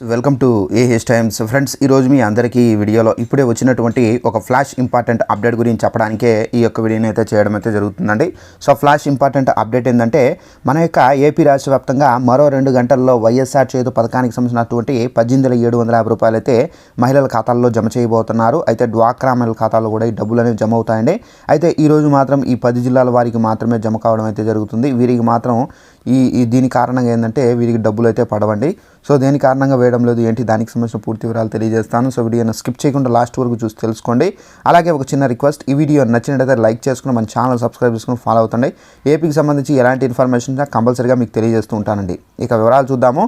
Welcome to AH Times friends ఈరోజు మీ అందరికీ ఈ వీడియోలో ఇప్పుడే వచ్చినటువంటి ఒక ఫ్లాష్ ఇంపార్టెంట్ అప్డేట్ గురించి చెప్పడానికే ఈ యొక్క వీడియోని అయితే చేయడం అయితే జరుగుతుందండి. సో ఫ్లాష్ ఇంపార్టెంట్ అప్డేట్ ఏంటంటే మన యొక్క ఏపీ రాష్ట్ర వ్యాప్తంగా మరో రెండు గంటల్లో వైఎస్ఆర్ చేతు పథకానికి సంబంధించినటువంటి పద్దెనిమిది ఏడు వందల యాభై రూపాయలు అయితే మహిళల ఖాతాల్లో జమ చేయబోతున్నారు. అయితే డ్వాక్రా మహిళల ఖాతాల్లో కూడా ఈ డబ్బులు అనేవి జమ అవుతాయండి. అయితే ఈరోజు మాత్రం ఈ పది జిల్లాల వారికి మాత్రమే జమ కావడం అయితే జరుగుతుంది. వీరికి మాత్రం ఈ ఈ దీని కారణంగా ఏంటంటే వీరికి డబ్బులు అయితే పడవండి. సో దేని కారణంగా వేయడం లేదు ఏంటి దానికి సంబంధించిన పూర్తి వివరాలు తెలియజేస్తాను. సో వీడియోను స్కిప్ చేయకుండా లాస్ట్ వరకు చూసి తెలుసుకోండి. అలాగే ఒక చిన్న రిక్వెస్ట్ ఈ వీడియో నచ్చినట్టయితే లైక్ చేసుకుని మన ఛానల్ సబ్స్క్రైబ్ చేసుకుని ఫాలో అవుతండి ఏపీకి సంబంధించి ఎలాంటి ఇన్ఫర్మేషన్ కంపల్సరీగా మీకు తెలియజేస్తూ ఉంటానండి. ఇక వివరాలు చూద్దాము.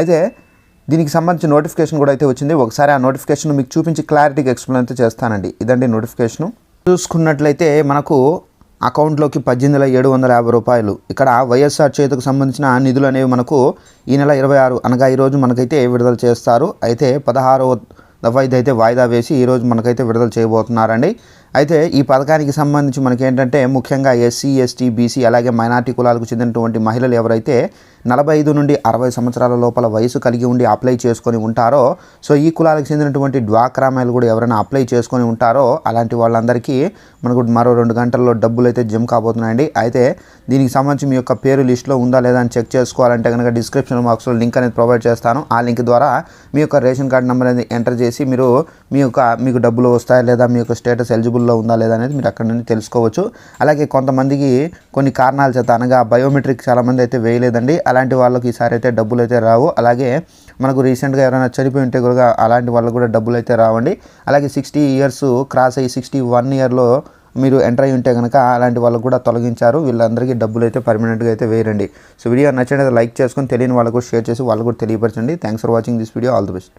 అయితే దీనికి సంబంధించి నోటిఫికేషన్ కూడా అయితే వచ్చింది. ఒకసారి ఆ నోటిఫికేషన్ మీకు చూపించి క్లారిటీగా ఎక్స్ప్లెయిన్ అయితే చేస్తానండి. ఇదండి నోటిఫికేషను చూసుకున్నట్లయితే మనకు అకౌంట్లోకి పద్దెనిమిది వేల ఏడు వందల యాభై రూపాయలు. ఇక్కడ వైఎస్ఆర్ చేతికి సంబంధించిన నిధులు అనేవి మనకు ఈ నెల ఇరవై ఆరు అనగా ఈరోజు మనకైతే విడుదల చేస్తారు. అయితే పదహారవ దఫా ఇదైతే వాయిదా వేసి ఈరోజు మనకైతే విడుదల చేయబోతున్నారండి. అయితే ఈ పథకానికి సంబంధించి మనకి ఏంటంటే ముఖ్యంగా ఎస్సీ ఎస్టీ బీసీ అలాగే మైనార్టీ కులాలకు చెందినటువంటి మహిళలు ఎవరైతే నలభై ఐదు నుండి అరవై సంవత్సరాల లోపల వయసు కలిగి ఉండి అప్లై చేసుకొని ఉంటారో సో ఈ కులాలకు చెందినటువంటి డ్వాక్రా మహిళలు కూడా ఎవరైనా అప్లై చేసుకొని ఉంటారో అలాంటి వాళ్ళందరికీ మనకు మరో రెండు గంటల్లో డబ్బులు అయితే జిమ్ కాబోతున్నాయండి. అయితే దీనికి సంబంధించి మీ యొక్క పేరు లిస్ట్లో ఉందా లేదా అని చెక్ చేసుకోవాలంటే కనుక డిస్క్రిప్షన్ బాక్స్లో లింక్ అనేది ప్రొవైడ్ చేస్తాను. ఆ లింక్ ద్వారా మీ యొక్క రేషన్ కార్డ్ నెంబర్ అనేది ఎంటర్ చేసి మీరు మీ యొక్క మీకు డబ్బులు వస్తాయా లేదా మీ యొక్క స్టేటస్ స్కూల్లో ఉందా లేదా అనేది మీరు అక్కడ నుండి తెలుసుకోవచ్చు. అలాగే కొంతమందికి కొన్ని కారణాల చేత అనగా బయోమెట్రిక్ చాలామంది అయితే వేయలేదండి. అలాంటి వాళ్ళకి ఈసారి అయితే డబ్బులు అయితే రావు. అలాగే మనకు రీసెంట్గా ఎవరైనా చనిపోయి ఉంటే కూడా అలాంటి వాళ్ళకు కూడా డబ్బులు అయితే రావండి. అలాగే సిక్స్టీ ఇయర్స్ క్రాస్ అయ్యి సిక్స్టీ వన్ ఇయర్లో మీరు ఎంటర్ అయి ఉంటే కనుక అలాంటి వాళ్ళకు కూడా తొలగించారు. వీళ్ళందరికీ డబ్బులు అయితే పర్మనెంట్గా అయితే వేయరండి. సో వీడియో నచ్చినట్లయితే లైక్ చేసుకొని తెలియని వాళ్ళకు షేర్ చేసి వాళ్ళకు కూడా తెలియపరచండి. Thanks for watching this video. All the best.